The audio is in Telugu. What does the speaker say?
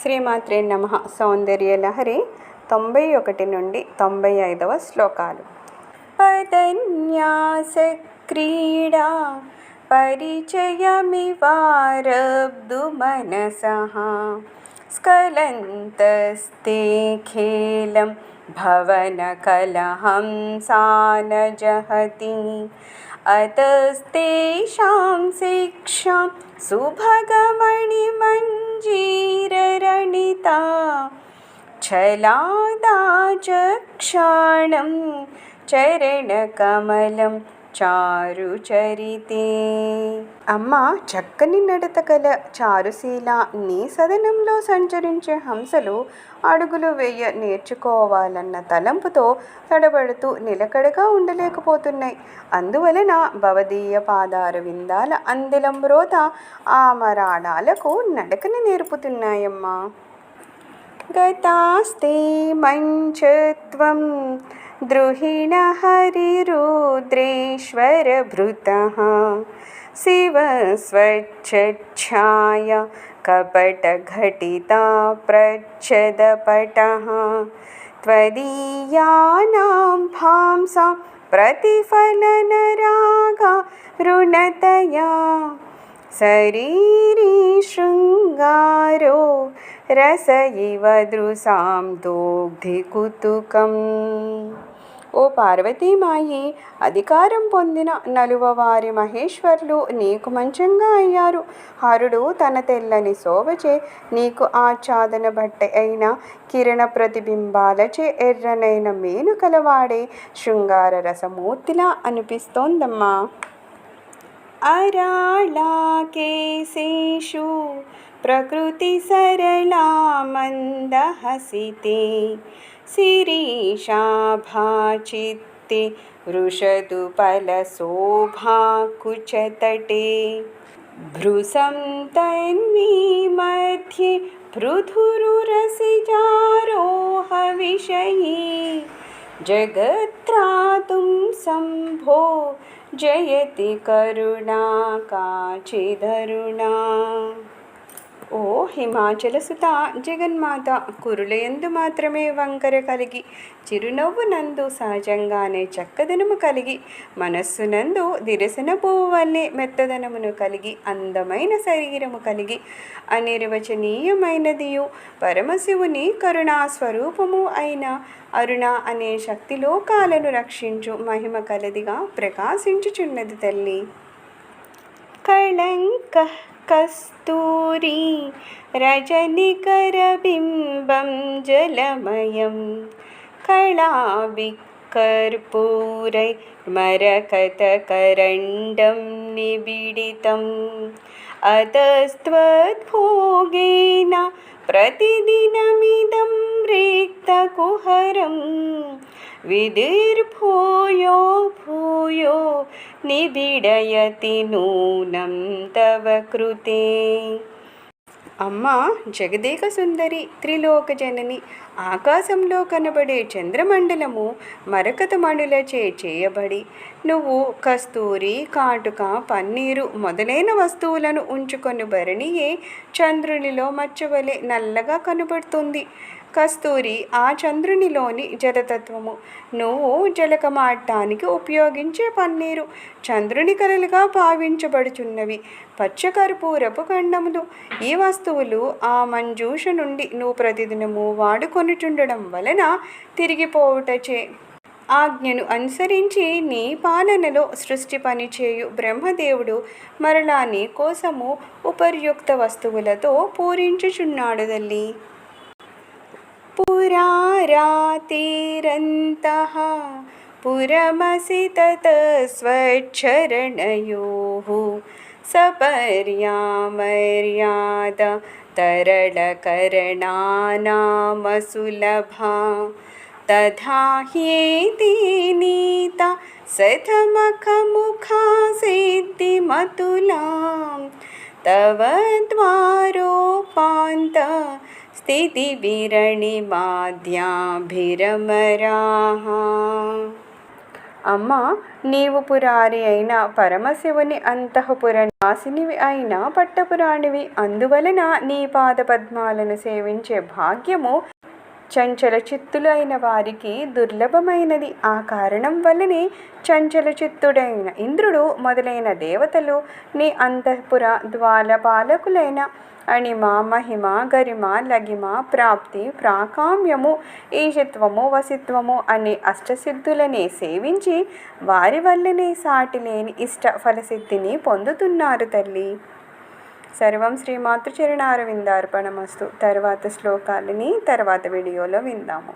శ్రీమాత్రే నమ. సౌందర్య లహరి తొంభై ఒకటి నుండి తొంభై ఐదవ శ్లోకాలు. పదన్యాస క్రీడా పరిచయమివారబ్దు మనస. స్కలంతస్తే ఖేలం భవన కలహం భవనకలహం సానజహతి అతస్తేషాం శిక్షాం సుభగమణిమన్ जीररणिता छलादा चक्षाणं चरणकमलम् చారు చరితే. అమ్మ చక్కని నడత కల చారుశీల నీ సదనంలో సంచరించే హంసలు అడుగులు వేయ నేర్చుకోవాలన్న తలంపుతో తడబడుతూ నిలకడగా ఉండలేకపోతున్నాయి. అందువలన భవదీయ పాదార విందాల అందిలం రోత ఆమరాడాలకు నడకని నేర్పుతున్నాయమ్మా. గతాస్తే మంచత్వం द्रुहिणहरिरुद्रेश्वरभृतः शिव स्वच्छाया कपटघटिता प्रच्छदपटः। त्वदीयानां भांसा प्रतिफलनराग ऋणतया। शरीरे शृङ्गारो రస ఇవ దృశాం దోగ్ధికుతుకం ఓ పార్వతీమాయి అధికారం పొందిన నలువవారి మహేశ్వర్లు నీకు మంచంగా అయ్యారు. హరుడు తన తెల్లని శోభచే నీకు ఆచ్ఛాదన బట్ట అయిన కిరణ ప్రతిబింబాలచే ఎర్రనైన మేనుకలవాడే శృంగార రసమూర్తిలా అనిపిస్తోందమ్మా. అరాళా కేశేషు प्रकृतिसरला मन्दहसिते मन्दहसि ते शिरीषाभाचिति तन्वी मध्ये पृथुरुरसिजारोहविषये जगत्रातुं शम्भो जयति करुणा काचिदरुणा। ఓ హిమాచలసుత జగన్మాత కురులయందు మాత్రమే వంకర కలిగి చిరునవ్వు నందు సహజంగానే చక్కదనము కలిగి మనస్సునందు దిరసన పువ్వు వల్లే మెత్తదనమును కలిగి అందమైన శరీరము కలిగి అనిర్వచనీయమైనదియు పరమశివుని కరుణా స్వరూపము అయిన అరుణ అనే శక్తి లోకాలను రక్షించు మహిమ కలదిగా ప్రకాశించుచున్నది తల్లి. కళంక कस्तूरी रजनिकरबिम्बं जलमयं कलाविक् कर्पूरै मरकतकरण्डं निबिडितम् अतस्त्वद्भोगेन प्रतिदिनमिदं रिक्तकुहरं विदिर्भूयो भूयो निबिडयति नूनं तव कृते అమ్మ జగదేక సుందరి త్రిలోక జనని ఆకాశంలో కనబడే చంద్రమండలము మరకత మణులచే చేయబడి నువ్వు కస్తూరి కాటుక పన్నీరు మొదలైన వస్తువులను ఉంచుకొని భరణియే చంద్రునిలో మచ్చవలే నల్లగా కనబడుతుంది. కస్తూరి ఆ చంద్రునిలోని జలతత్వము. నువ్వు జలకమాడటానికి ఉపయోగించే పన్నీరు. చంద్రుని కలలుగా భావించబడుచున్నవి. పచ్చకర్పూరపు ఖండములు ఈ వస్తువులు ఆ మంజూష నుండి నువ్వు ప్రతిదినము వాడుకొనిచుండడం వలన తిరిగిపోవుటచే. ఆజ్ఞను అనుసరించి నీ పాలనలో సృష్టి పనిచేయు బ్రహ్మదేవుడు మరలా నీ కోసము ఉపర్యుక్త వస్తువులతో పూరించుచున్నాడు తల్లి. पुरारातिरन्तः पुरमसि तत स्वच्छरणयोः सपर्यामर्यादा तरलकरणानामसुलभा तथा ह्येति नीता सथमखमुखा सिद्धिमतुलां तव द्वारोपान्त స్థితిభిరణిమాద్యాభిరమరాः అమ్మ నీవు పురారి అయిన పరమశివుని అంతఃపుర నాసినివి అయిన పట్టపురాణివి అందువలన నీ పాద పద్మాలను సేవించే భాగ్యము చంచల చిత్తులైన వారికి దుర్లభమైనది. ఆ కారణం వల్లనే చంచల చిత్తుడైన ఇంద్రుడు మొదలైన దేవతలు నీ అంతఃపుర ద్వాలపాలకులైన అణిమ మహిమ గరిమ లగిమ ప్రాప్తి ప్రాకామ్యము ఈశత్వము వసిత్వము అనే అష్టసిద్ధులనే సేవించి వారి వల్లనే సాటి లేని ఇష్ట ఫలసిద్ధిని పొందుతున్నారు తల్లి. సర్వం శ్రీ మాతృచరణారవిందార్పణమస్తు. తర్వాత శ్లోకాలని తర్వాత వీడియోలో విందాము.